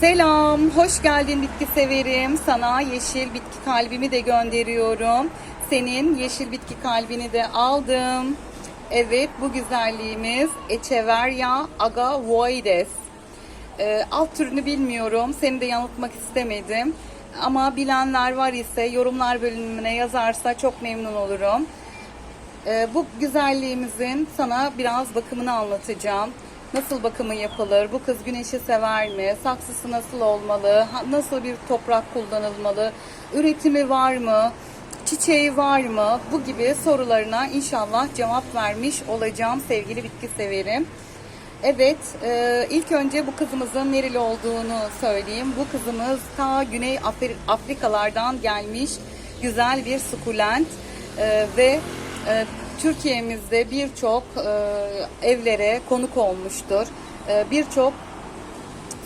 Selam, hoş geldin bitki severim. Sana yeşil bitki kalbimi de gönderiyorum. Senin yeşil bitki kalbini de aldım. Evet, bu güzelliğimiz Echeveria agavoides. Ee, alt türünü bilmiyorum, seni de yanıltmak istemedim. Ama bilenler var ise yorumlar bölümüne yazarsa çok memnun olurum. Ee, bu güzelliğimizin sana biraz bakımını anlatacağım. Nasıl bakımı yapılır? Bu kız güneşi sever mi? Saksısı nasıl olmalı? Nasıl bir toprak kullanılmalı? Üretimi var mı? Çiçeği var mı? Bu gibi sorularına inşallah cevap vermiş olacağım sevgili bitki severim. Evet, e, ilk önce bu kızımızın nereli olduğunu söyleyeyim. Bu kızımız ta Güney Afri- Afrikalardan gelmiş güzel bir sukulent E, ve e, Türkiye'mizde birçok e, evlere konuk olmuştur. E, birçok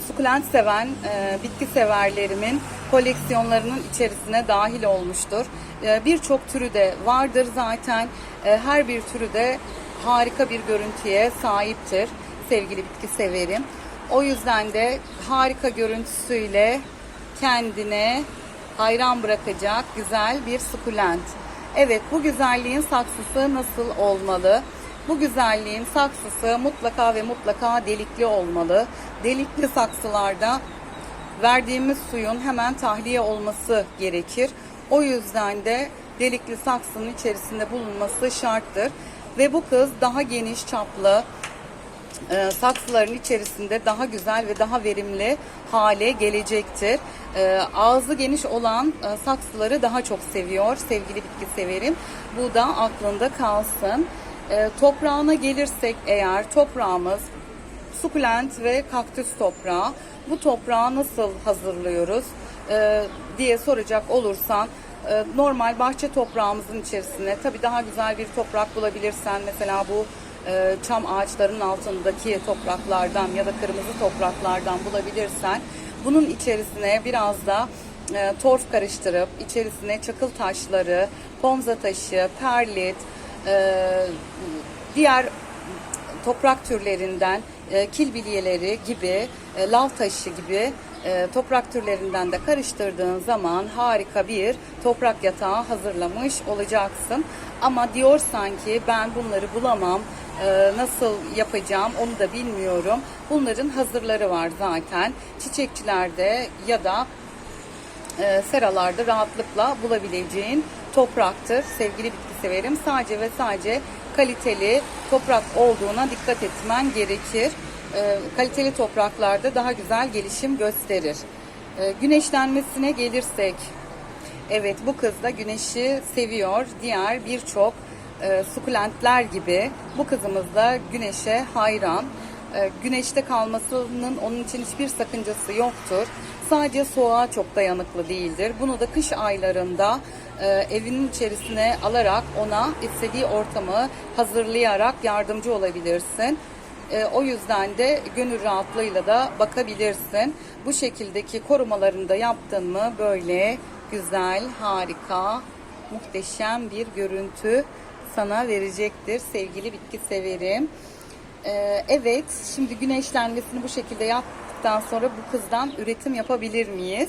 sukulent seven e, bitki severlerimin koleksiyonlarının içerisine dahil olmuştur. E, Birçok türü de vardır zaten. E, her bir türü de harika bir görüntüye sahiptir sevgili bitki severim. O yüzden de harika görüntüsüyle kendine hayran bırakacak güzel bir sukulent. Evet bu güzelliğin saksısı nasıl olmalı? Bu güzelliğin saksısı mutlaka ve mutlaka delikli olmalı. Delikli saksılarda verdiğimiz suyun hemen tahliye olması gerekir. O yüzden de delikli saksının içerisinde bulunması şarttır. Ve bu kız daha geniş çaplı, e, saksıların içerisinde daha güzel ve daha verimli hale gelecektir. E, ağzı geniş olan e, saksıları daha çok seviyor sevgili bitki severim. Bu da aklında kalsın. E, toprağına gelirsek eğer toprağımız sukulent ve kaktüs toprağı. Bu toprağı nasıl hazırlıyoruz e, diye soracak olursan e, normal bahçe toprağımızın içerisine tabii daha güzel bir toprak bulabilirsen mesela bu e, çam ağaçlarının altındaki topraklardan ya da kırmızı topraklardan bulabilirsen bunun içerisine biraz da e, torf karıştırıp içerisine çakıl taşları, pomza taşı, perlit, e, diğer toprak türlerinden kil bilyeleri gibi, e, lav taşı gibi toprak türlerinden de karıştırdığın zaman harika bir toprak yatağı hazırlamış olacaksın. Ama diyorsan ki ben bunları bulamam, e, nasıl yapacağım onu da bilmiyorum. Bunların hazırları var zaten. Çiçekçilerde ya da e, seralarda rahatlıkla bulabileceğin topraktır. Sevgili bitki severim. Sadece ve sadece kaliteli toprak olduğuna dikkat etmen gerekir. E, kaliteli topraklarda daha güzel gelişim gösterir. E, güneşlenmesine gelirsek, evet bu kız da güneşi seviyor. Diğer birçok e, sukulentler gibi bu kızımız da güneşe hayran. E, güneşte kalmasının onun için hiçbir sakıncası yoktur. Sadece soğuğa çok dayanıklı değildir. Bunu da kış aylarında e, evinin içerisine alarak ona istediği ortamı hazırlayarak yardımcı olabilirsin. E, o yüzden de gönül rahatlığıyla da bakabilirsin. Bu şekildeki korumalarını da yaptın mı böyle güzel, harika, muhteşem bir görüntü sana verecektir sevgili bitki severim. Ee, evet, şimdi güneşlenmesini bu şekilde yaptıktan sonra bu kızdan üretim yapabilir miyiz?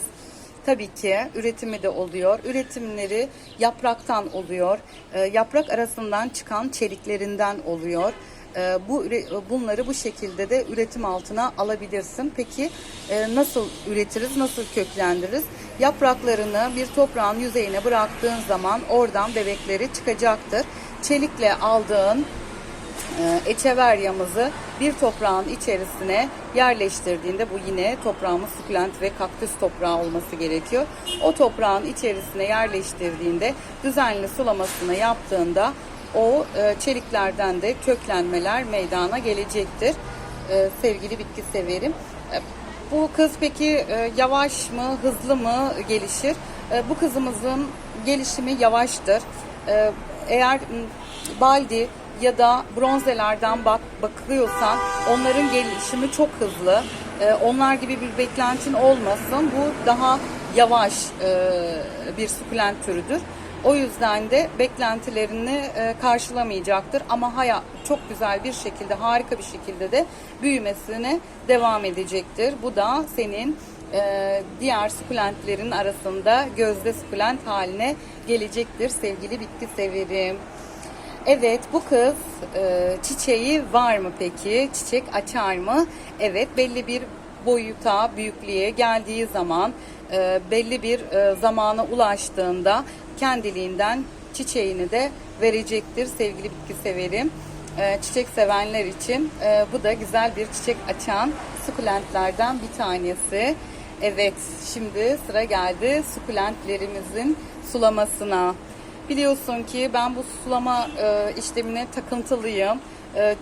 Tabii ki üretimi de oluyor. Üretimleri yapraktan oluyor. Ee, yaprak arasından çıkan çeliklerinden oluyor. Ee, bu üre- bunları bu şekilde de üretim altına alabilirsin. Peki e, nasıl üretiriz, nasıl köklendiririz? Yapraklarını bir toprağın yüzeyine bıraktığın zaman oradan bebekleri çıkacaktır. Çelikle aldığın e, echeveryamızı bir toprağın içerisine yerleştirdiğinde bu yine toprağımız sukulent ve kaktüs toprağı olması gerekiyor. O toprağın içerisine yerleştirdiğinde düzenli sulamasını yaptığında o e, çeliklerden de köklenmeler meydana gelecektir. E, sevgili bitki severim. E, bu kız peki e, yavaş mı, hızlı mı gelişir? E, bu kızımızın gelişimi yavaştır. E, eğer baldi ya da bronzelerden bak bakıyorsan onların gelişimi çok hızlı. E, onlar gibi bir beklentin olmasın. Bu daha yavaş e, bir sukulent türüdür. O yüzden de beklentilerini e, karşılamayacaktır. Ama haya çok güzel bir şekilde, harika bir şekilde de büyümesine devam edecektir. Bu da senin e, diğer sukulentlerin arasında gözde sukulent haline gelecektir sevgili bitki severim. Evet bu kız e, çiçeği var mı peki? Çiçek açar mı? Evet belli bir boyuta, büyüklüğe geldiği zaman e, belli bir e, zamana ulaştığında kendiliğinden çiçeğini de verecektir sevgili bitki severim. E, çiçek sevenler için bu da güzel bir çiçek açan sukulentlerden bir tanesi. Evet şimdi sıra geldi sukulentlerimizin sulamasına. Biliyorsun ki ben bu sulama işlemine takıntılıyım.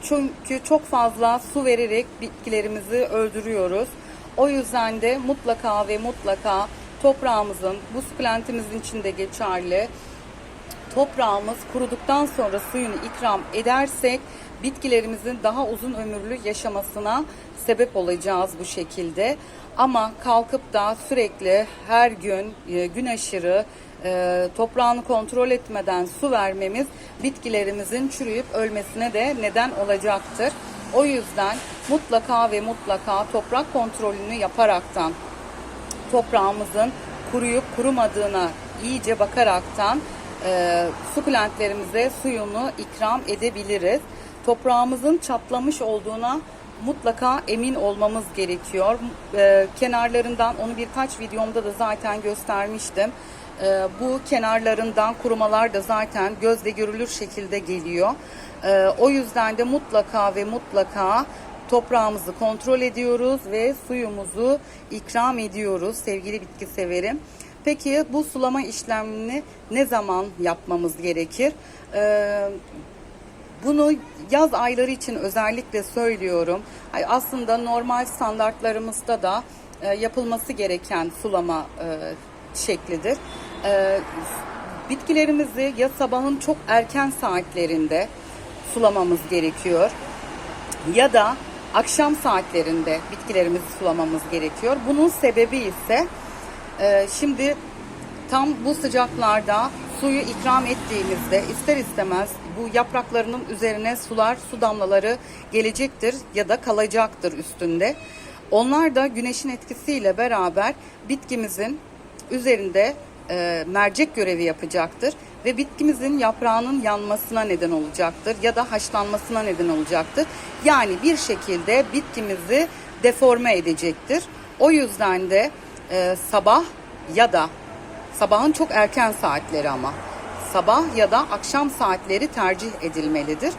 Çünkü çok fazla su vererek bitkilerimizi öldürüyoruz. O yüzden de mutlaka ve mutlaka toprağımızın, bu sukulentimizin içinde geçerli, toprağımız kuruduktan sonra suyunu ikram edersek bitkilerimizin daha uzun ömürlü yaşamasına sebep olacağız bu şekilde. Ama kalkıp da sürekli her gün e, gün aşırı e, toprağını kontrol etmeden su vermemiz bitkilerimizin çürüyüp ölmesine de neden olacaktır. O yüzden mutlaka ve mutlaka toprak kontrolünü yaparaktan toprağımızın kuruyup kurumadığına iyice bakaraktan e, sukulentlerimize suyunu ikram edebiliriz. Toprağımızın çatlamış olduğuna mutlaka emin olmamız gerekiyor. E, kenarlarından onu birkaç videomda da zaten göstermiştim. E, bu kenarlarından kurumalar da zaten gözle görülür şekilde geliyor. E, o yüzden de mutlaka ve mutlaka toprağımızı kontrol ediyoruz ve suyumuzu ikram ediyoruz sevgili bitki severim. Peki bu sulama işlemini ne zaman yapmamız gerekir? Ee, bunu yaz ayları için özellikle söylüyorum. Aslında normal standartlarımızda da e, yapılması gereken sulama e, şeklidir. E, bitkilerimizi ya sabahın çok erken saatlerinde sulamamız gerekiyor ya da akşam saatlerinde bitkilerimizi sulamamız gerekiyor. Bunun sebebi ise e, şimdi tam bu sıcaklarda suyu ikram ettiğimizde ister istemez bu yapraklarının üzerine sular, su damlaları gelecektir ya da kalacaktır üstünde. Onlar da güneşin etkisiyle beraber bitkimizin üzerinde e, mercek görevi yapacaktır ve bitkimizin yaprağının yanmasına neden olacaktır ya da haşlanmasına neden olacaktır. Yani bir şekilde bitkimizi deforme edecektir. O yüzden de e, sabah ya da sabahın çok erken saatleri ama sabah ya da akşam saatleri tercih edilmelidir.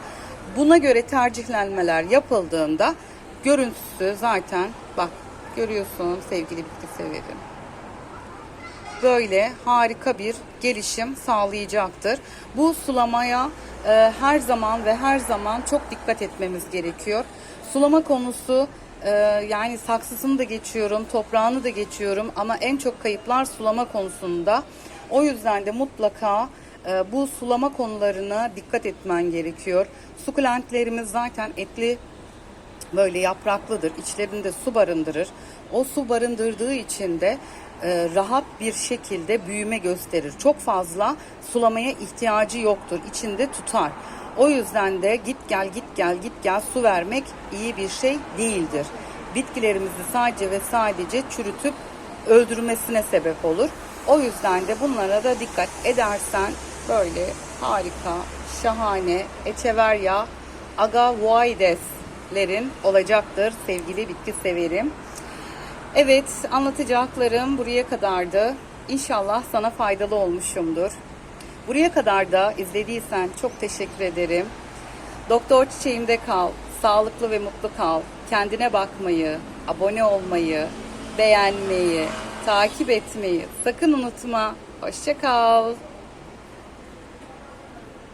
Buna göre tercihlenmeler yapıldığında görüntüsü zaten bak görüyorsun sevgili bitki severim böyle harika bir gelişim sağlayacaktır. Bu sulamaya e, her zaman ve her zaman çok dikkat etmemiz gerekiyor. Sulama konusu e, yani saksısını da geçiyorum, toprağını da geçiyorum ama en çok kayıplar sulama konusunda. O yüzden de mutlaka e, bu sulama konularına dikkat etmen gerekiyor. Sukulentlerimiz zaten etli böyle yapraklıdır. İçlerinde su barındırır. O su barındırdığı için de e, rahat bir şekilde büyüme gösterir. Çok fazla sulamaya ihtiyacı yoktur. İçinde tutar. O yüzden de git gel git gel git gel su vermek iyi bir şey değildir. Bitkilerimizi sadece ve sadece çürütüp öldürmesine sebep olur. O yüzden de bunlara da dikkat edersen böyle harika, şahane, echeveria agavoideslerin olacaktır sevgili bitki severim. Evet anlatacaklarım buraya kadardı. İnşallah sana faydalı olmuşumdur. Buraya kadar da izlediysen çok teşekkür ederim. Doktor çiçeğimde kal, sağlıklı ve mutlu kal. Kendine bakmayı, abone olmayı, beğenmeyi, takip etmeyi sakın unutma. Hoşça kal.